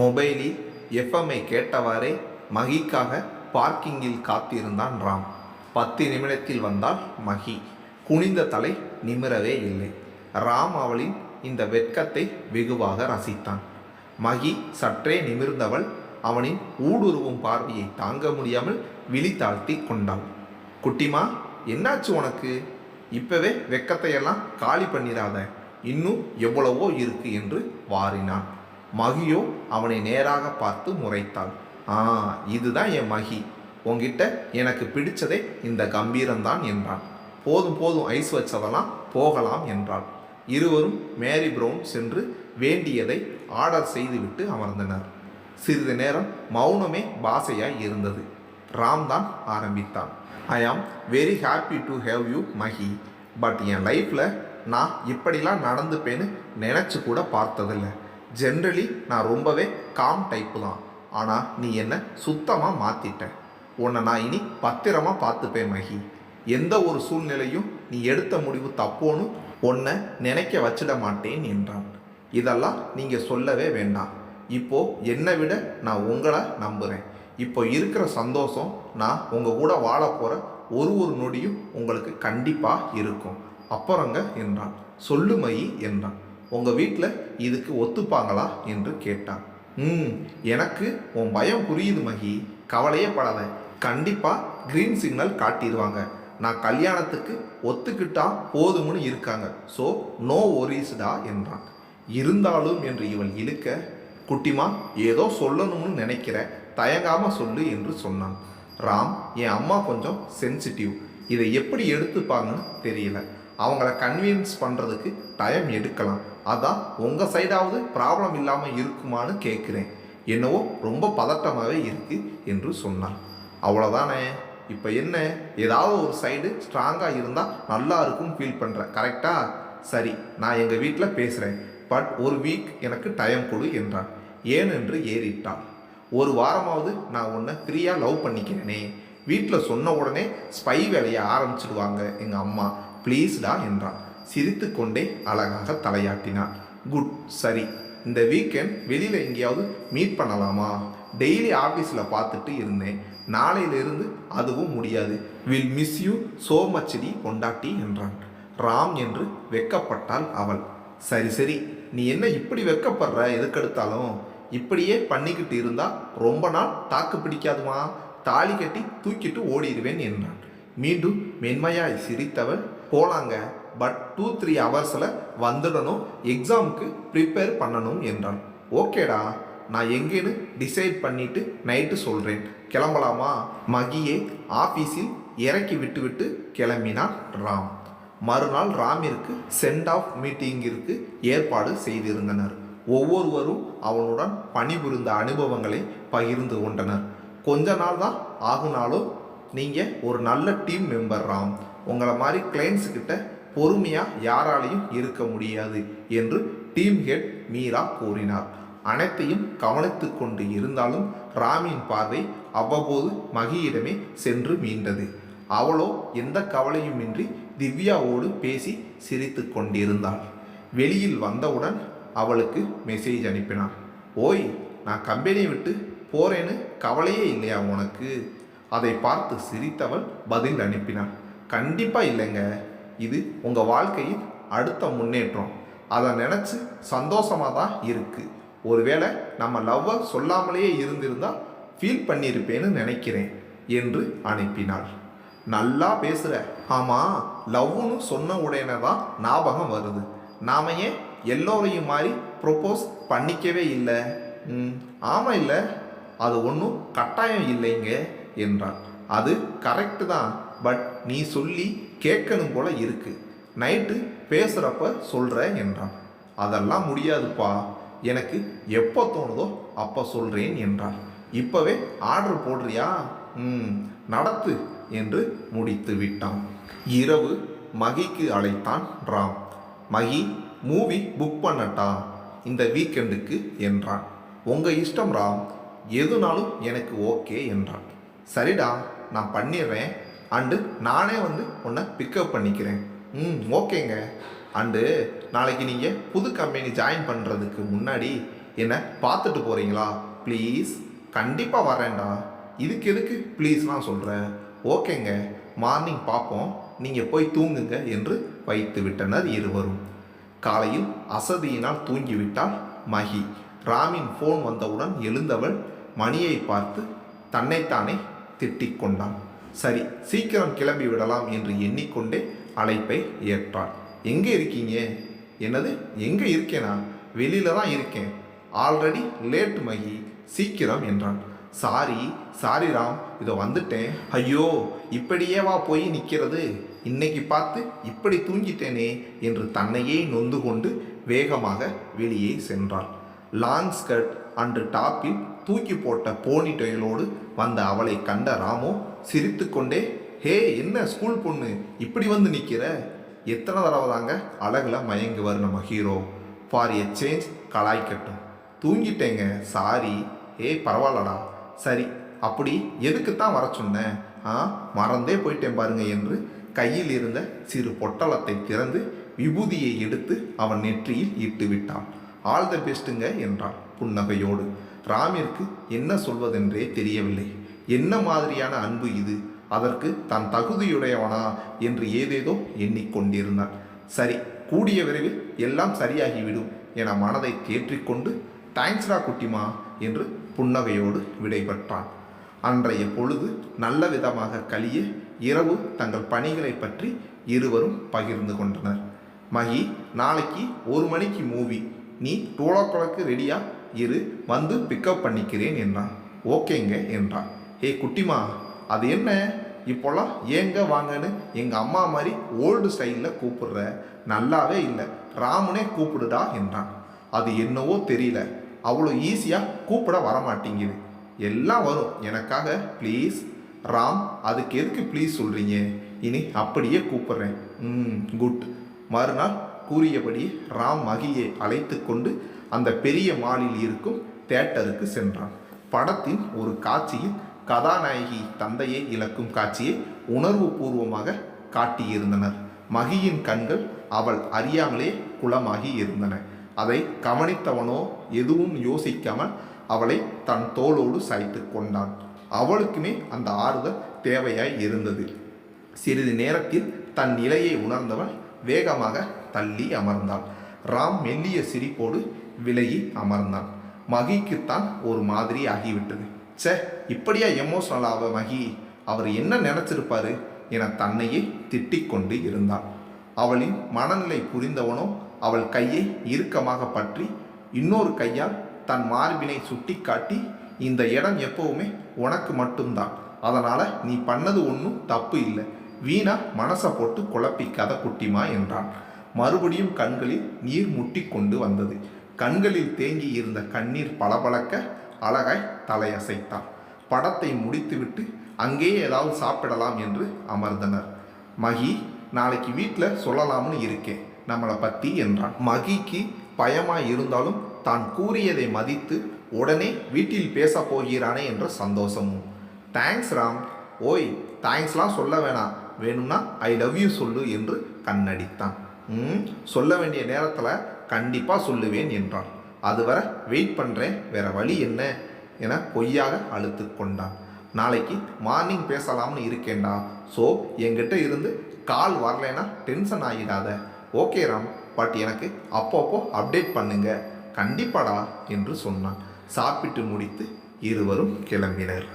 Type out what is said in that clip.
மொபைலில் எஃப்எம்ஐ கேட்டவாறே மகிக்காக பார்க்கிங்கில் காத்திருந்தான் ராம். பத்து நிமிடத்தில் வந்தால் மகி. குனிந்த தலை நிமிரவே இல்லை. ராம் அவளின் இந்த வெட்கத்தை வெகுவாக ரசித்தான். மகி சற்றே நிமிர்ந்தவள் அவனின் ஊடுருவும் பார்வையை தாங்க முடியாமல் விழித்தாழ்த்தி கொண்டாள். குட்டிமா என்னாச்சு உனக்கு? இப்பவே வெக்கத்தையெல்லாம் காலி பண்ணிடாத. இன்னும் எவ்வளவோ இருக்கு என்று வாரினான். மகியோ அவனை நேராக பார்த்து முறைத்தாள். ஆ இதுதான் என் மகி. உங்ககிட்ட எனக்கு பிடிச்சதே இந்த கம்பீரம்தான் என்றான். போதும் போதும் ஐஸ் வச்சதெல்லாம் போகலாம் என்றாள். இருவரும் மேரி ப்ரௌன் சென்று வேண்டியதை ஆர்டர் செய்துவிட்டு அமர்ந்தனர். சிறிது நேரம் மௌனமே பாசையாய் இருந்தது. ராம் தான் ஆரம்பித்தான். I am very happy to have you Mahi but என் லைஃப்பில் நான் இப்படிலாம் நடந்துப்பேன்னு நினச்சி கூட பார்த்ததில்ல. ஜென்ரலி நான் ரொம்பவே காம் டைப்பு தான். ஆனால் நீ என்னை சுத்தமாக மாற்றிட்ட உன்னை நான் இனி பத்திரமா பார்த்துப்பேன் மகி. எந்த ஒரு சூழ்நிலையும் நீ எடுத்த முடிவு தப்போன்னு உன்னை நினைக்க வச்சிட மாட்டேன் என்றான். இதெல்லாம் நீங்கள் சொல்லவே வேண்டாம். இப்போது என்னை விட நான் உங்களை நம்புகிறேன் இப்போ இருக்கிற சந்தோஷம் நான் உங்கள் கூட வாழ போகிற ஒரு ஒரு நொடியும் உங்களுக்கு கண்டிப்பாக இருக்கும். அப்புறங்க என்றான். சொல்லு என்றான். உங்கள் வீட்டில் இதுக்கு ஒத்துப்பாங்களா என்று கேட்டான். ம் எனக்கு உன் பயம் புரியுது மகி. கவலையே படாத கண்டிப்பாக க்ரீன் சிக்னல் காட்டிடுவாங்க நான் கல்யாணத்துக்கு ஒத்துக்கிட்டா போதும்னு இருக்காங்க. ஸோ நோ ஒரிஸ்டா என்றான். இருந்தாலும் என்று இவள் இழுக்க குட்டிமா ஏதோ சொல்லணும்னு நினைக்கிற. தயங்காமல் சொல்லு என்று சொன்னான். ராம் என் அம்மா கொஞ்சம் சென்சிட்டிவ் இதை எப்படி எடுத்துப்பாங்கன்னு தெரியல. அவங்கள கன்வின்ஸ் பண்ணுறதுக்கு டைம் எடுக்கலாம். அதான் உங்கள் சைடாவது ப்ராப்ளம் இல்லாமல் இருக்குமான்னு கேட்குறேன் என்னவோ ரொம்ப பதட்டமாகவே இருக்குது என்று சொன்னான் அவ்வளோதானே இப்போ என்ன? ஏதாவது ஒரு சைடு ஸ்ட்ராங்காக இருந்தால் நல்லா இருக்கும்னு ஃபீல் பண்ணுறேன் கரெக்டாக சரி நான் எங்கள் வீட்டில் பேசுகிறேன் பட் ஒரு வீக் எனக்கு டைம் கொடு என்றான் ஏன் என்று ஏறிட்டான் ஒரு வாரமாவது நான் உன்னை ஃப்ரீயாக லவ் பண்ணிக்கிறேனே. வீட்டில் சொன்ன உடனே ஸ்பை வேலையை ஆரம்பிச்சிடுவாங்க எங்கள் அம்மா. ப்ளீஸ்டா என்றான் சிரித்து கொண்டே அழகாக தலையாட்டினார். குட் சரி. இந்த வீக்கெண்ட் வெளியில் எங்கேயாவது மீட் பண்ணலாமா? டெய்லி ஆஃபீஸில் பார்த்துட்டு இருந்தேன். நாளையிலிருந்து அதுவும் முடியாது. Will miss you so much D பொண்டாட்டி என்றான். ராம் என்று வெக்கப்பட்டாள் அவள். சரி சரி. நீ என்ன இப்படி வெக்கப்படுற? எதுக்கெடுத்தாலும்? இப்படியே பண்ணிக்கிட்டு இருந்தால் ரொம்ப நாள் தாக்கு பிடிக்காதுமா? தாலி கட்டி தூக்கிட்டு ஓடிடுவேன் என்றான். மீண்டும் மென்மையாய் சிரித்தவள் போலாங்க. பட் டூ த்ரீ ஹவர்ஸில் வந்துடணும் எக்ஸாமுக்கு ப்ரிப்பேர் பண்ணணும் என்றான். ஓகேடா நான் எங்கேன்னு டிசைட் பண்ணிட்டு நைட்டு சொல்கிறேன் கிளம்பலாமா? மகியை ஆஃபீஸில் இறக்கி விட்டுவிட்டு கிளம்பினான் ராம். மறுநாள் ராமிற்கு சென்ட் ஆஃப் மீட்டிங்கிற்கு ஏற்பாடு செய்திருந்தனர். ஒவ்வொருவரும் அவனுடன் பணிபுரிந்த அனுபவங்களை பகிர்ந்து கொண்டனர். கொஞ்ச நாள் தான் ஆகுனாலும் நீங்கள் ஒரு நல்ல டீம் மெம்பர் ராம். உங்களை மாதிரி கிளைண்ட்ஸுக்கிட்ட பொறுமையாக யாராலையும் இருக்க முடியாது என்று டீம் ஹெட் மீரா கூறினார். அனைத்தையும் கவனித்து கொண்டு இருந்தாலும் ராமின் பார்வை அவ்வப்போது மகியிடமே சென்று மீண்டது. அவளோ எந்த கவலையுமின்றி திவ்யாவோடு பேசி சிரித்து கொண்டிருந்தாள். வெளியில் வந்தவுடன் அவளுக்கு மெசேஜ் அனுப்பினான். ஓய் நான் கம்பெனியை விட்டு போறேன்னு கவலையே இல்லையா உனக்கு? அதை பார்த்து சிரித்தவள் பதில் அனுப்பினாள். கண்டிப்பாக இல்லைங்க. இது உங்கள் வாழ்க்கையின் அடுத்த முன்னேற்றம். அதை நினச்சி சந்தோஷமாக தான் இருக்குது ஒருவேளை நம்ம லவ்வை சொல்லாமலேயே இருந்திருந்தால் ஃபீல் பண்ணியிருப்பேன்னு நினைக்கிறேன் என்று அனுப்பினாள். நல்லா பேசுகிற ஆமாம் லவ்னு சொன்ன உடனே தான் ஞாபகம் வருது. நாம ஏன் எல்லோரையும் மாதிரி ப்ரொப்போஸ் பண்ணிக்கவே இல்லை? ம் ஆமாம் இல்லை. அது ஒன்றும் கட்டாயம் இல்லைங்க என்றான் அது கரெக்டு தான். பட் நீ சொல்லி கேட்கணும் போல இருக்கு. நைட்டு பேசுகிறப்ப சொல்கிற என்றான். அதெல்லாம் முடியாதுப்பா. எனக்கு எப்போ தோணுதோ அப்போ சொல்கிறேன் என்றான். இப்போவே ஆர்டர் போடுறியா? ம் நடத்து என்று முடித்து விட்டான். இரவு மகிக்கு அழைத்தான் ராம். மகி மூவி புக் பண்ணட்டா? இந்த வீக்கெண்டுக்கு என்றான். உங்கள் இஷ்டம் ராம். எதுனாலும் எனக்கு ஓகே என்றான். சரிடா நான் பண்ணிடுறேன். அண்டு நானே வந்து உன்னை பிக்கப் பண்ணிக்கிறேன். ம் ஓகேங்க. அண்டு நாளைக்கு நீங்கள் புது கம்பெனி ஜாயின் பண்ணுறதுக்கு முன்னாடி என்னை பார்த்துட்டு போகிறீங்களா ப்ளீஸ் கண்டிப்பாக வரேன்டா. இதுக்கு எதுக்கு ப்ளீஸ்லாம் சொல்கிறேன் ஓகேங்க. மார்னிங் பார்ப்போம். நீங்கள் போய் தூங்குங்க என்று வைத்து விட்டனர் இருவரும். காலையில் அசதியினால் தூங்கிவிட்டால் மகி. ராமின் ஃபோன் வந்தவுடன் எழுந்தவள் மணியை பார்த்து தன்னைத்தானே திட்டிக் கொண்டான். சரி சீக்கிரம் கிளம்பி விடலாம் என்று எண்ணிக்கொண்டே அழைப்பை ஏற்றாள் எங்கே இருக்கீங்க? என்னது எங்கே இருக்கேனா? வெளியில தான் இருக்கேன். Already late Mahi. சீக்கிரம் என்றான் சாரி சாரி ராம். இதோ வந்துட்டேன். ஐயோ இப்படியேவா போய் நிற்கிறது இன்னைக்கு பார்த்து இப்படி தூங்கிட்டேனே என்று தன்னையே நொந்து கொண்டு வேகமாக வெளியே சென்றாள். லாங் ஸ்கர்ட் அன்று டாப்பில் தூக்கி போட்ட போனி டொயலோடு வந்த அவளை கண்ட ராமோ சிரித்துக்கொண்டே ஹே என்ன ஸ்கூல் பொண்ணு? இப்படி வந்து நிற்கிற எத்தனை தடவை தாங்க அழகில் மயங்குவார் நம்ம ஹீரோ. ஃபார் எ சேஞ்ச் கலாய்க்கட்டும் தூங்கிட்டேங்க. சாரி. ஏய் பரவாயில்லடா. சரி. அப்படி எதுக்கு தான் வர சொன்னேன் ஆ மறந்தே போயிட்டேன் பாருங்க என்று கையில் இருந்த சிறு பொட்டலத்தை திறந்து விபூதியை எடுத்து அவன் நெற்றியில் இட்டு விட்டான். ஆல் த பெஸ்ட்டுங்க என்றான் புன்னகையோடு. ராமிற்கு என்ன சொல்வதென்றே தெரியவில்லை. என்ன மாதிரியான அன்பு இது? அதற்கு தான் தகுதியுடையவனா? என்று ஏதேதோ எண்ணிக்கொண்டிருந்தான். சரி கூடிய விரைவில் எல்லாம் சரியாகிவிடும் என மனதை தேற்றிக்கொண்டு தேங்க்ஸ்டா குட்டிமா என்று புன்னகையோடு விடைபெற்றான். அன்றைய பொழுது நல்ல விதமாக கழிய இரவு தங்கள் பணிகளை பற்றி இருவரும் பகிர்ந்து கொண்டனர். மகி நாளைக்கு ஒரு மணிக்கு மூவி. நீ டூலோ ஓ கிளாக்கு ரெடியா இரு. வந்து பிக்கப் பண்ணிக்கிறேன் என்றான். ஓகேங்க என்றான். ஏய் குட்டிமா அது என்ன? இப்போல்லாம் ஏங்க வாங்கன்னு எங்கள் அம்மா மாதிரி ஓல்டு ஸ்டைலில் கூப்பிடுற. நல்லாவே இல்லை. ராமுனே கூப்பிடுடா என்றான். அது என்னவோ தெரியல. அவ்வளோ ஈஸியாக கூப்பிட வரமாட்டேங்குது. எல்லாம் வரும். எனக்காக ப்ளீஸ் ராம் அதுக்கு எதுக்கு ப்ளீஸ் சொல்கிறீங்க இனி அப்படியே கூப்பிட்றேன். ம் குட் மறுநாள் கூறியபடி ராம் மகியை அழைத்து கொண்டு அந்த பெரிய மாலில் இருக்கும் தேட்டருக்கு சென்றான். படத்தின் ஒரு காட்சியில் கதாநாயகி தந்தையை இழக்கும் காட்சியை உணர்வு பூர்வமாக காட்டியிருந்தனர். மகியின் கண்கள் அவள் அறியாமலே குளமாகி இருந்தன. அதை கவனித்தவனோ எதுவும் யோசிக்காமல் அவளை தன் தோளோடு சாய்த்து கொண்டான். அவளுக்குமே அந்த ஆறுதல் தேவையாய் இருந்தது. சிறிது நேரத்தில் தன் நிலையை உணர்ந்தவள் வேகமாக தள்ளி அமர்ந்தாள் ராம் மெல்லிய சிரிப்போடு விலகி அமர்ந்தான். மகிக்குத்தான் ஒரு மாதிரி ஆகிவிட்டது. ச்சே இப்படியா எமோஷனல் ஆவ மகி? அவர் என்ன நினச்சிருப்பாரு? என தன்னையே திட்டிக்கொண்டு கொண்டு இருந்தாள் அவளின் மனநிலை புரிந்தவனோ அவள் கையை இறுக்கமாக பற்றி இன்னொரு கையால் தன் மார்பினை சுட்டிக்காட்டி இந்த இடம் எப்பவுமே உனக்கு மட்டும்தான். அதனால் நீ பண்ணது ஒன்றும் தப்பு இல்லை. வீணா மனசை போட்டு குழப்பிக்காத குட்டிமா என்றான். மறுபடியும் கண்களில் நீர் முட்டி கொண்டு வந்தது. கண்களில் தேங்கி இருந்த கண்ணீர் பளபளக்க அழகாய் தலையசைத்தான். படத்தை முடித்துவிட்டு அங்கேயே ஏதாவது சாப்பிடலாம் என்று அமர்ந்தனர். மகி நாளைக்கு வீட்டில் சொல்லலாம்னு இருக்கேன். நம்மளை பற்றி என்றான். மகிக்கு பயமாக இருந்தாலும் தான் கூறியதை மதித்து உடனே வீட்டில் பேச போகிறானே என்ற சந்தோஷமும். தேங்க்ஸ் ராம். ஓய் தேங்க்ஸ்லாம் சொல்ல வேணாம். வேணும்னா ஐ லவ் யூ சொல்லு என்று கண்ணடித்தான். சொல்ல வேண்டிய நேரத்தில் கண்டிப்பாக சொல்லுவேன் என்றான். அதுவரை வெயிட் பண்ணுறேன் வேற வழி என்ன? என பொய்யாக அழுத்து கொண்டான். நாளைக்கு மார்னிங் பேசலாம்னு இருக்கேன்டா. ஸோ என்கிட்ட இருந்து கால் வரலைன்னா டென்ஷன் ஆகிடாத ஓகே ராம். பட் எனக்கு அப்பப்போ அப்டேட் பண்ணுங்க. கண்டிப்பாடா என்று சொன்னான். சாப்பிட்டு முடித்து இருவரும் கிளம்பினர்.